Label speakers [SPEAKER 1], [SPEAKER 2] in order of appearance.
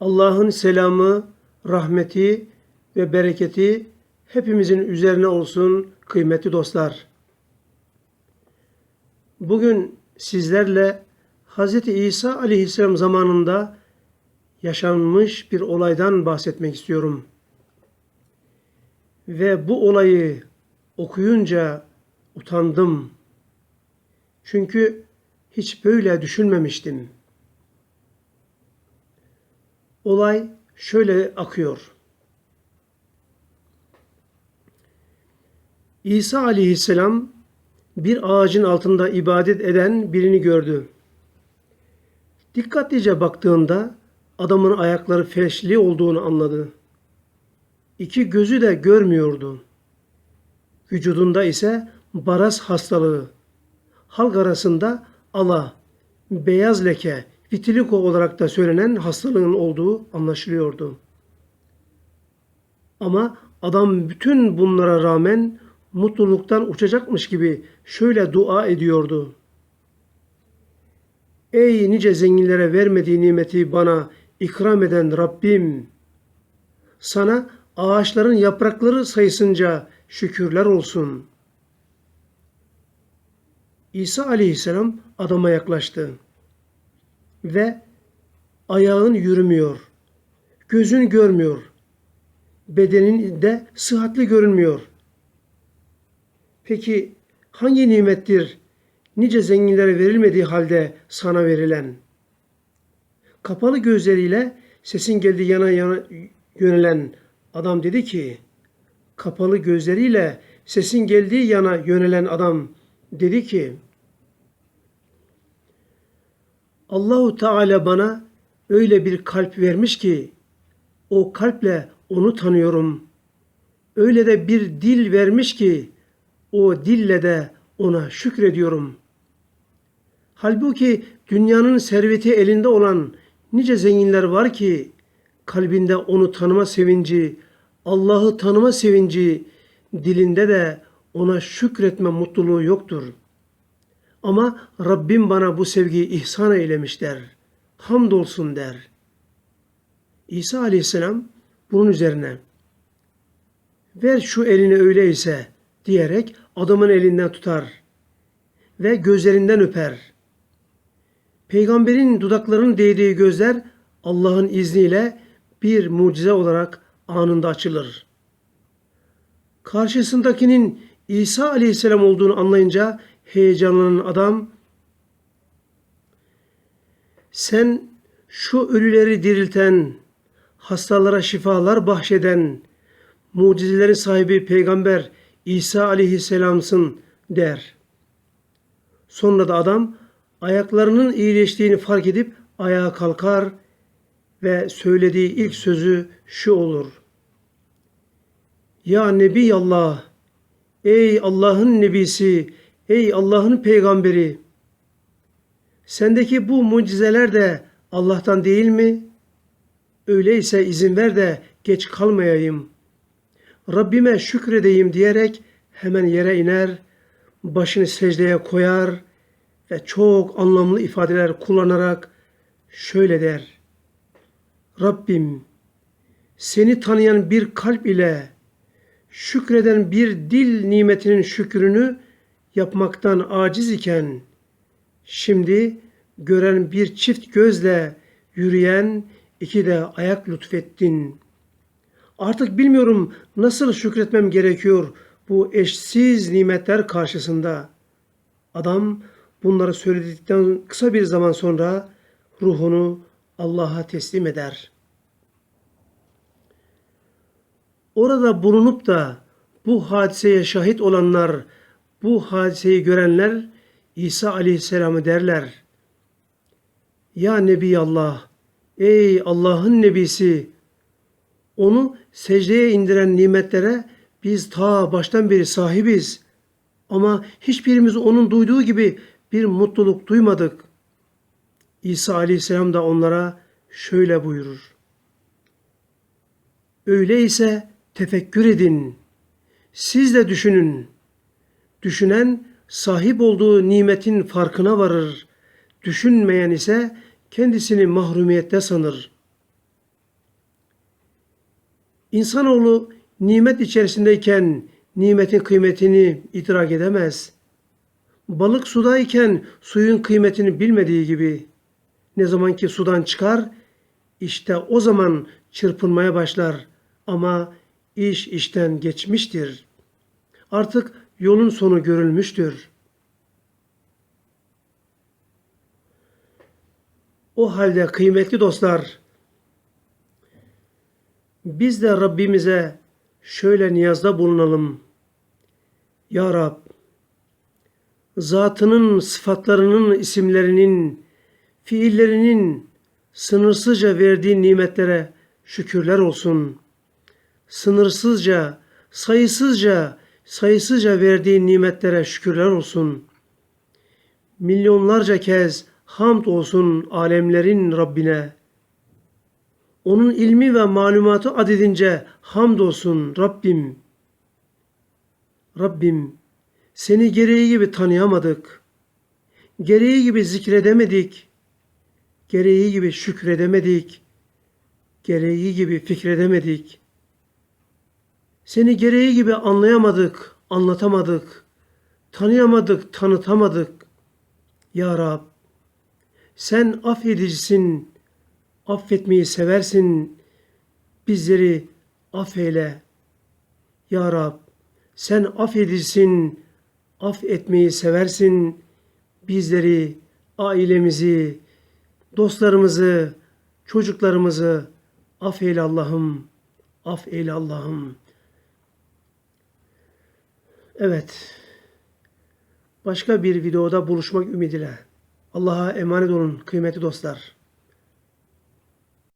[SPEAKER 1] Allah'ın selamı, rahmeti ve bereketi hepimizin üzerine olsun kıymetli dostlar. Bugün sizlerle Hz. İsa aleyhisselam zamanında yaşanmış bir olaydan bahsetmek istiyorum. Ve bu olayı okuyunca utandım. Çünkü hiç böyle düşünmemiştim. Olay şöyle akıyor. İsa aleyhisselam bir ağacın altında ibadet eden birini gördü. Dikkatlice baktığında adamın ayakları felçli olduğunu anladı. İki gözü de görmüyordu. Vücudunda ise baraz hastalığı, halk arasında ala, beyaz leke, vitiligo olarak da söylenen hastalığın olduğu anlaşılıyordu. Ama adam bütün bunlara rağmen mutluluktan uçacakmış gibi şöyle dua ediyordu. Ey nice zenginlere vermediği nimeti bana ikram eden Rabbim! Sana ağaçların yaprakları sayısınca şükürler olsun. İsa aleyhisselam adama yaklaştı ve ayağın yürümüyor, gözün görmüyor, bedenin de sıhhatli görünmüyor. Peki hangi nimettir nice zenginlere verilmediği halde sana verilen? Kapalı gözleriyle sesin geldiği yana yana yönelen adam dedi ki, kapalı gözleriyle sesin geldiği yana yönelen adam dedi ki, Allahu Teala bana öyle bir kalp vermiş ki o kalple onu tanıyorum. Öyle de bir dil vermiş ki o dille de ona şükrediyorum. Halbuki dünyanın serveti elinde olan nice zenginler var ki kalbinde onu tanıma sevinci, Allah'ı tanıma sevinci, dilinde de ona şükretme mutluluğu yoktur. Ama Rabbim bana bu sevgiyi ihsan eylemiş der. Hamdolsun der. İsa aleyhisselam bunun üzerine ver şu elini öyleyse diyerek adamın elinden tutar ve gözlerinden öper. Peygamberin dudaklarının değdiği gözler Allah'ın izniyle bir mucize olarak anında açılır. Karşısındakinin İsa aleyhisselam olduğunu anlayınca heyecanlanan adam sen şu ölüleri dirilten, hastalara şifalar bahşeden, mucizelerin sahibi peygamber İsa aleyhisselamsın der. Sonra da adam ayaklarının iyileştiğini fark edip ayağa kalkar ve söylediği ilk sözü şu olur. Ya Nebi Allah, ey Allah'ın nebisi, ey Allah'ın peygamberi, sendeki bu mucizeler de Allah'tan değil mi? Öyleyse izin ver de geç kalmayayım. Rabbime şükredeyim diyerek hemen yere iner, başını secdeye koyar ve çok anlamlı ifadeler kullanarak şöyle der. Rabbim seni tanıyan bir kalp ile şükreden bir dil nimetinin şükrünü yapmaktan aciz iken şimdi gören bir çift gözle yürüyen iki de ayak lütfettin. Artık bilmiyorum nasıl şükretmem gerekiyor bu eşsiz nimetler karşısında. Adam bunları söyledikten kısa bir zaman sonra ruhunu Allah'a teslim eder. Orada bulunup da bu hadiseye şahit olanlar, bu hadiseyi görenler İsa Aleyhisselam'ı derler. Ya Nebi Allah, ey Allah'ın nebisi, onu secdeye indiren nimetlere biz ta baştan beri sahibiz. Ama hiçbirimiz onun duyduğu gibi bir mutluluk duymadık. İsa aleyhisselam da onlara şöyle buyurur. Öyleyse tefekkür edin. Siz de düşünün. Düşünen sahip olduğu nimetin farkına varır. Düşünmeyen ise kendisini mahrumiyette sanır. İnsanoğlu nimet içerisindeyken nimetin kıymetini idrak edemez. Balık sudayken suyun kıymetini bilmediği gibi ne zaman ki sudan çıkar işte o zaman çırpınmaya başlar ama iş işten geçmiştir. Artık yolun sonu görülmüştür. O halde kıymetli dostlar, biz de Rabbimize şöyle niyazda bulunalım. Ya Rab, zatının, sıfatlarının, isimlerinin, fiillerinin sınırsızca verdiği nimetlere şükürler olsun. Sınırsızca, sayısızca, sayısızca verdiği nimetlere şükürler olsun. Milyonlarca kez hamd olsun alemlerin Rabbine. Onun ilmi ve malumatı adedince hamd olsun Rabbim. Rabbim seni gereği gibi tanıyamadık. Gereği gibi zikredemedik. Gereği gibi şükredemedik. Gereği gibi fikredemedik. Seni gereği gibi anlayamadık, anlatamadık. Tanıyamadık, tanıtamadık. Ya Rab, sen affedicisin, affetmeyi seversin. Bizleri affeyle. Ya Rab, sen affedicisin, affetmeyi seversin. Bizleri, ailemizi, dostlarımızı, çocuklarımızı affeyle Allah'ım. Affeyle Allah'ım. Evet. Başka bir videoda buluşmak ümidiyle. Allah'a emanet olun kıymetli dostlar.